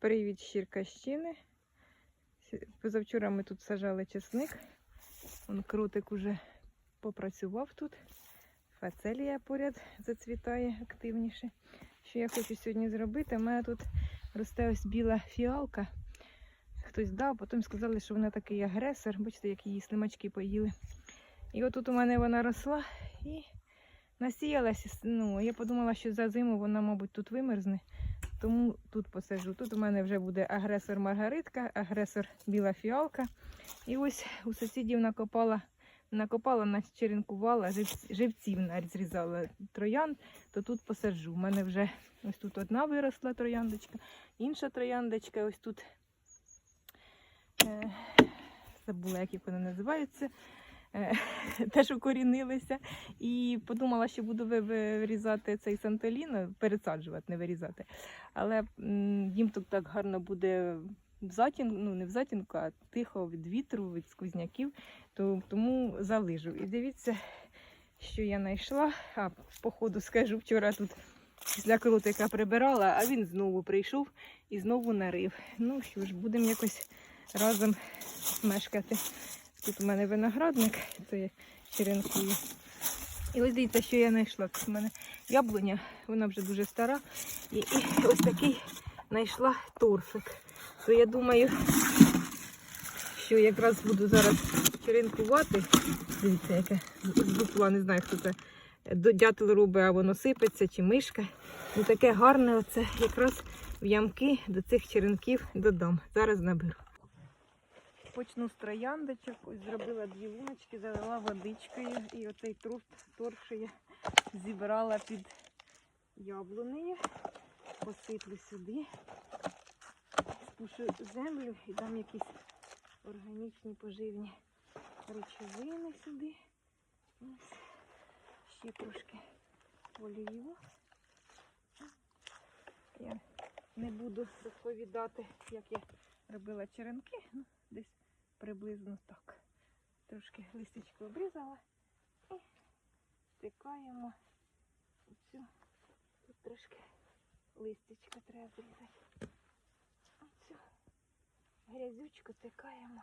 Привіт, з Черкащини. Позавчора ми тут сажали чесник. Он крутик уже попрацював тут. Фацелія поряд зацвітає активніше. Що я хочу сьогодні зробити? У мене тут росте ось біла фіалка. Хтось дав, потім сказали, що вона такий агресор. Бачите, як її слимачки поїли. І отут у мене вона росла і насіялася. Ну, я подумала, що за зиму вона, мабуть, тут вимерзне. Тому тут посаджу. Тут у мене вже буде агресор Маргаритка, агресор біла фіалка. І ось у сусідів накопала, накопала, начеренкувала, живців зрізала троянд, то тут посаджу. У мене вже ось тут одна виросла трояндочка, інша трояндочка, ось тут е, забула, як їх вони називаються. Е, Теж укорінилися. І подумала, що буду вирізати цей сантолін, пересаджувати, не вирізати. Але їм тут так гарно буде в затінку, ну не в затінку, а тихо від вітру, від сквозняків, то, тому залижу. І дивіться, що я знайшла. А по ходу скажу, вчора тут після крутика прибирала, а він знову прийшов і знову нарив. Ну що ж, будемо якось разом мешкати. Тут у мене виноградник, це я черенкую. І ось дивіться, що я знайшла. Тут у мене яблуня, вона вже дуже стара. І, і ось такий знайшла торфик. То я думаю, що якраз буду зараз черенкувати. Дивіться, яке з не знаю, хто це дятел робить, а воно сипеться чи мишка. Ну таке гарне, оце якраз в ямки до цих черенків додам. Зараз наберу. Почну з трояндочок. Ось зробила дві луночки, залила водичкою і оцей торф що я зібрала під яблунею. Посиплю сюди, спушу землю і дам якісь органічні поживні речовини сюди. Ось. Ще трошки олію. Я не буду розповідати, як я робила черенки. Ну, десь приблизно так. Трошки листячку обрізала і стикаємо оцю. Тут трошки листячка треба зрізати. Оцю грязючку тикаємо.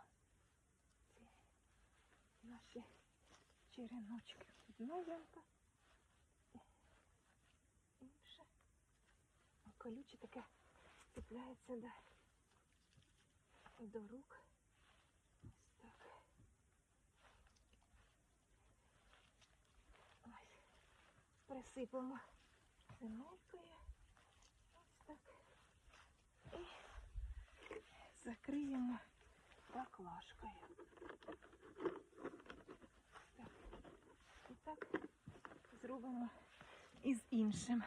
Ці наші череночки. Одна ямка. Інша. Колюче таке цепляється до, до рук. Ось так. Ось. Присипемо земелькою. Ось так. І закриємо баклажкою. Так. І так зробимо і з іншим.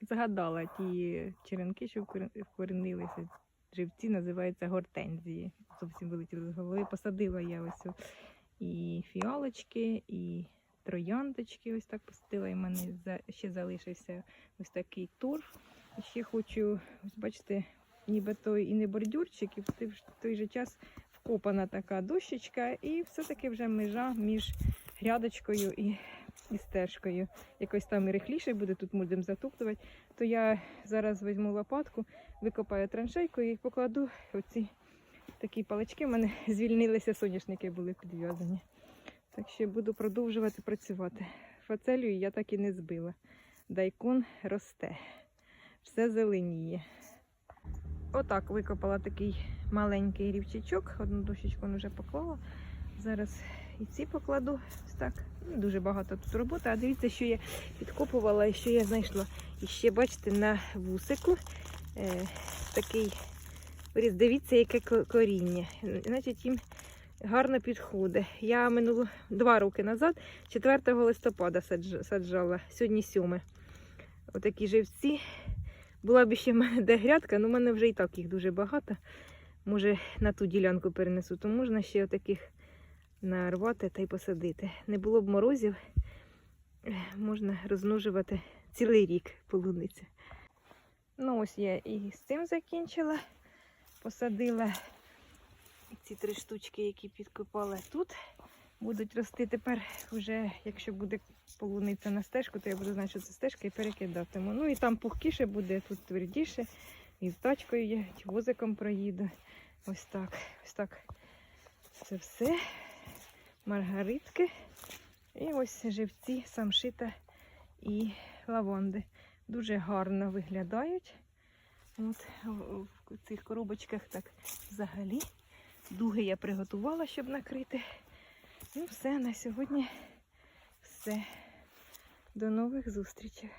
Згадала ті черенки, що вкорен- вкоренилися. Живці називаються гортензії. Зовсім вилетіли з голови. Посадила я ось і фіалочки, і трояндочки. Ось так посадила. І в мене ще залишився ось такий торф. Ще хочу, ось бачите, ніби той і не бордюрчик, і в той, же час вкопана така дощечка, і все-таки вже межа між грядочкою і, і стежкою. Якось там і рихліше буде, тут будемо затоптувати. То я зараз візьму лопатку, викопаю траншейку і покладу оці такі палички. У мене звільнилися соняшники, були підв'язані. Так що буду продовжувати працювати. Фацелію я так і не збила. Дайкон росте, все зеленіє. Отак викопала такий маленький рівчачок. Одну дощечку вже поклала. Зараз і ці покладу. Ось так. Дуже багато тут роботи. А дивіться, що я підкопувала і що я знайшла. І ще, бачите, на вусику е, такий виріс. Дивіться, яке коріння. Значить, їм гарно підходить. Я минуло два роки назад, 4 листопада саджала, сьогодні 7. Отакі живці. Була б ще в мене де грядка, але в мене вже і так їх дуже багато. Може, на ту ділянку перенесу, то можна ще отаких нарвати та й посадити. Не було б морозів, можна розмножувати цілий рік полуниця. Ну, ось я і з цим закінчила. Посадила ці три штучки, які підкопала тут. будуть рости тепер вже, якщо буде полуниця на стежку, то я буду знати, що це стежка і перекидатиму. Ну і там пухкіше буде, тут твердіше. І з тачкою я возиком проїду. Ось так. Ось так. Це все. Маргаритки. І ось живці, самшита і лаванди. Дуже гарно виглядають. От в цих коробочках так взагалі. Дуги я приготувала, щоб накрити. Ну, все, на сьогодні все. До нових зустрічей.